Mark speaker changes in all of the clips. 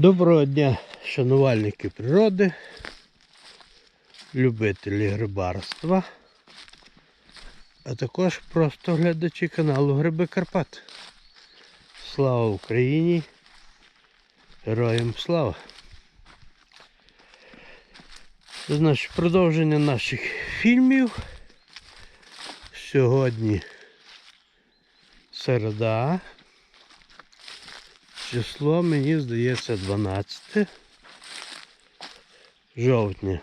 Speaker 1: Доброго дня, шанувальники природи, любителі грибарства, а також просто глядачі каналу Гриби Карпат. Слава Україні! Героям слава! Значить, продовження наших фільмів. Сьогодні середа. Число, мені здається, 12 жовтня.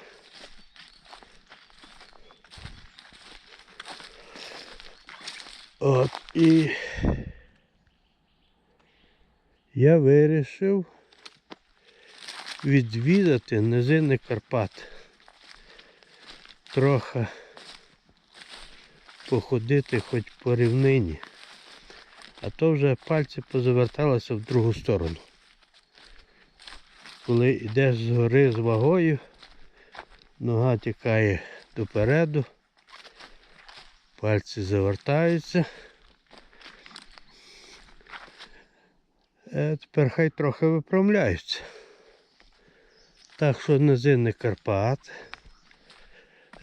Speaker 1: От і я вирішив відвідати низини Карпат. Трохи походити хоч по рівнині. А то вже пальці позаверталися в другу сторону. Коли йдеш з гори з вагою, нога тікає допереду, пальці завертаються. Е, тепер хай трохи виправляються. Так що низини Карпат.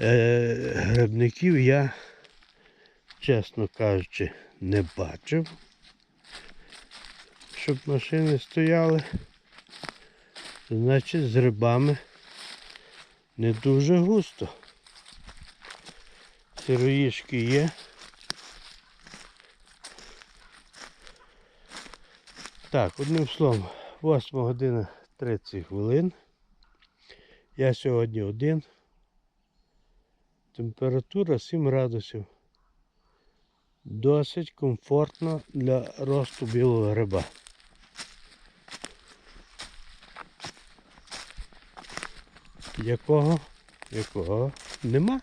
Speaker 1: Е, грибників я, чесно кажучи, не бачив, щоб машини стояли. Значить, з грибами не дуже густо. Сироїшки є. Так, одним словом, 8 година 30 хвилин. Я сьогодні один. Температура 7 градусів. Досить комфортно для росту білого гриба. Якого? Якого? Нема.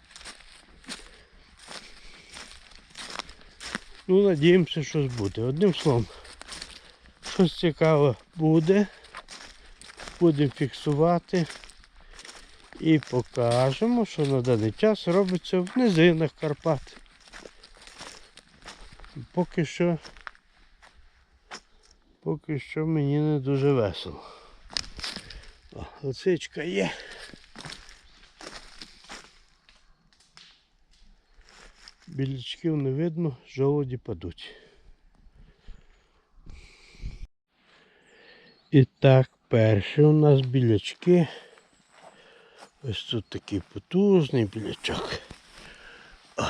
Speaker 1: Ну, надіємося, щось буде. Одним словом, щось цікаве буде. Будемо фіксувати і покажемо, що на даний час робиться в низинах Карпат. Поки що поки що мені не дуже весело. О, лисичка є. Білячків не видно, жолоді падуть. І так, перші у нас білячки. Ось тут такий потужний білячок. О.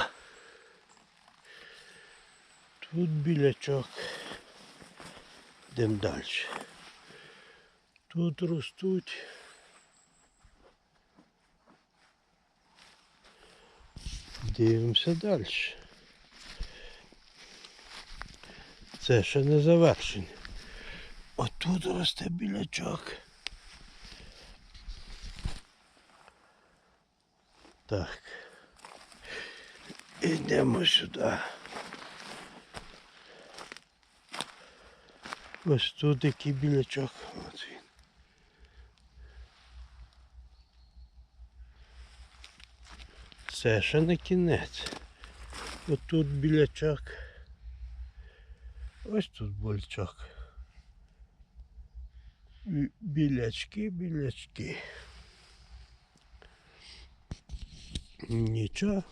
Speaker 1: Тут білячок. Йдемо далі. Тут ростуть. Дивимося далі. Це ще не завершення. Отут росте білячок. Так. Йдемо сюди. Ось тут який білячок. От він. Це ще не кінець. Ось тут білячок. Ось тут бульчок. Білячки, білячки. Нічого.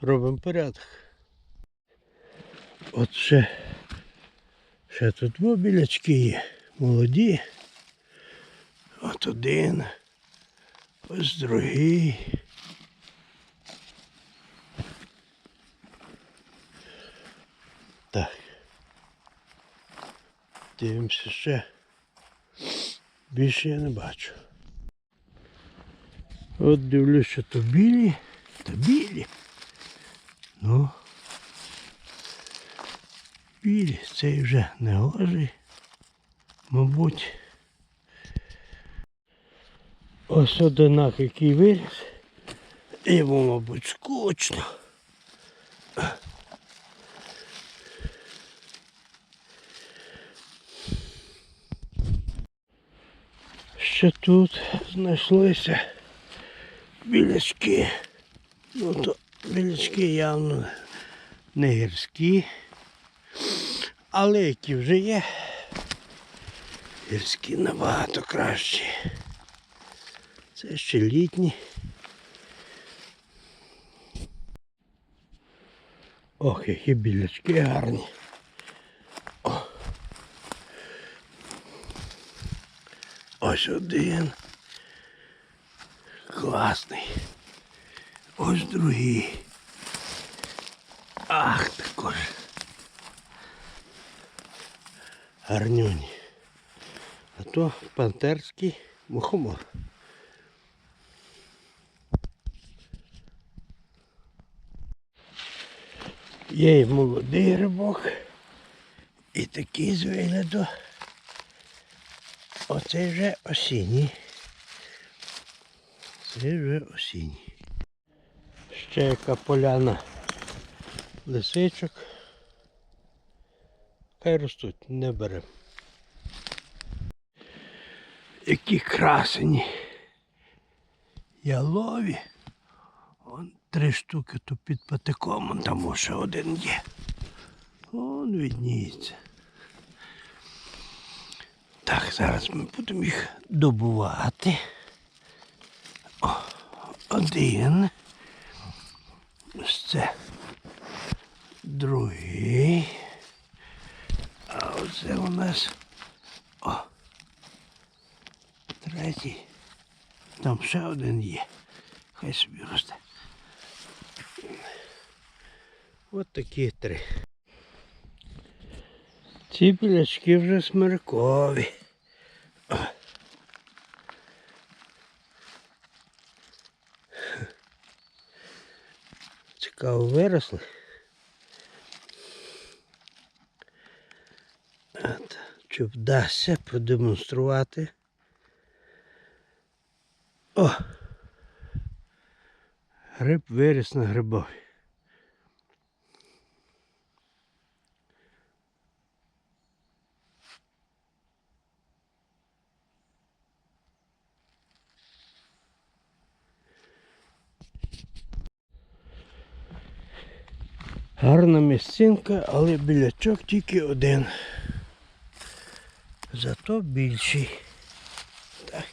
Speaker 1: Робимо порядок. От ще, ще тут два білячки є. Молоді. От один. Ось другий. Дивимося ще. Більше я не бачу. От дивлюсь, що то білі, то білі. Ну. Білі, цей вже не гожий. Мабуть. Ось одинак, який виріс. Йому, мабуть, скучно. Ще тут знайшлися білячки. Ну то білячки явно не гірські. Але які вже є, Гірські набагато кращі. Це ще літні. Ох, які білячки гарні. Ось один. Класний. Ось другий. Ах, також. Гарнюні. А то пантерський мухомор. Є і молодий рибок. І такий з вигляду. Оце вже осінній. Це вже осінній. Ще яка поляна лисичок. Хай ростуть, не беремо. Які красені. Ялові. Вон три штуки тут під патиком, там ще один є. Вон відніється. Зараз ми будемо їх добувати. О, один. Ось це. Другий. А оце у нас. О. Третій. Там ще один є. Хай собі росте. От такі три. Ці білячки вже смиркові. О. Цікаво виросли. От, чи вдасться продемонструвати. О! Гриб виріс на грибові. Гарна місцинка, але білячок тільки один. Зато більший. Так.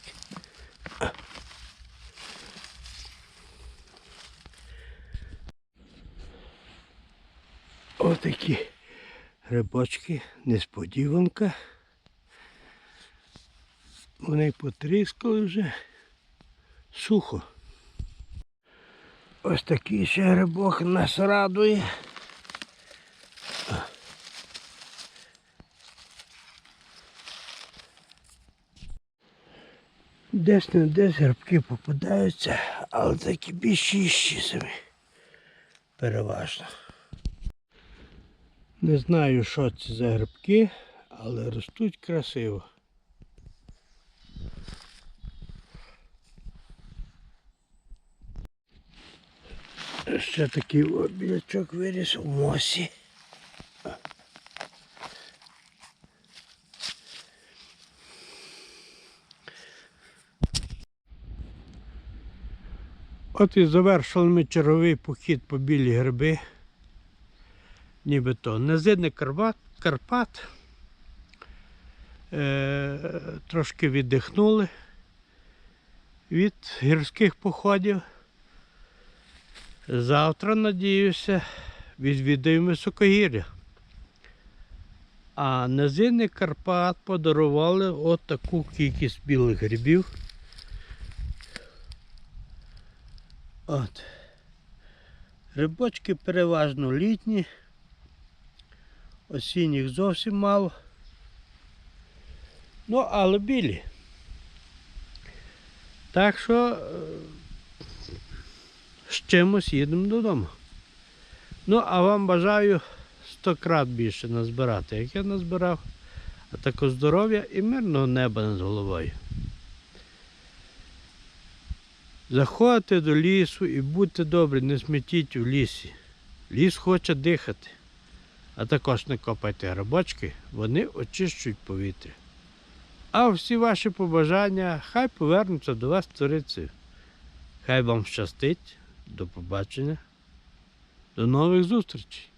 Speaker 1: Отакі грибочки, несподіванка. Вони потріскали вже сухо. Ось такий ще грибок нас радує. Десь не десь грибки попадаються, але такі більшіші самі. Переважно. Не знаю, що це за грибки, але ростуть красиво. Ще такий о, білячок виріс у мосі. От і завершили ми черговий похід по білі гриби. Нібито низини Карпат, Карпат. Е, трошки віддихнули від гірських походів. Завтра, надіюся, відвідаємо високогір'я. А низини Карпат подарували от таку кількість білих грибів. От. Грибочки переважно літні, осінніх зовсім мало. Ну, але білі. Так що е, з чимось їдемо додому. Ну, а вам бажаю сто крат більше назбирати, як я назбирав, а також здоров'я і мирного неба над головою. Заходьте до лісу і будьте добрі, не смітіть у лісі. Ліс хоче дихати. А також не копайте грибочки, вони очищують повітря. А всі ваші побажання хай повернуться до вас сторицею. Хай вам щастить. До побачення. До нових зустрічей.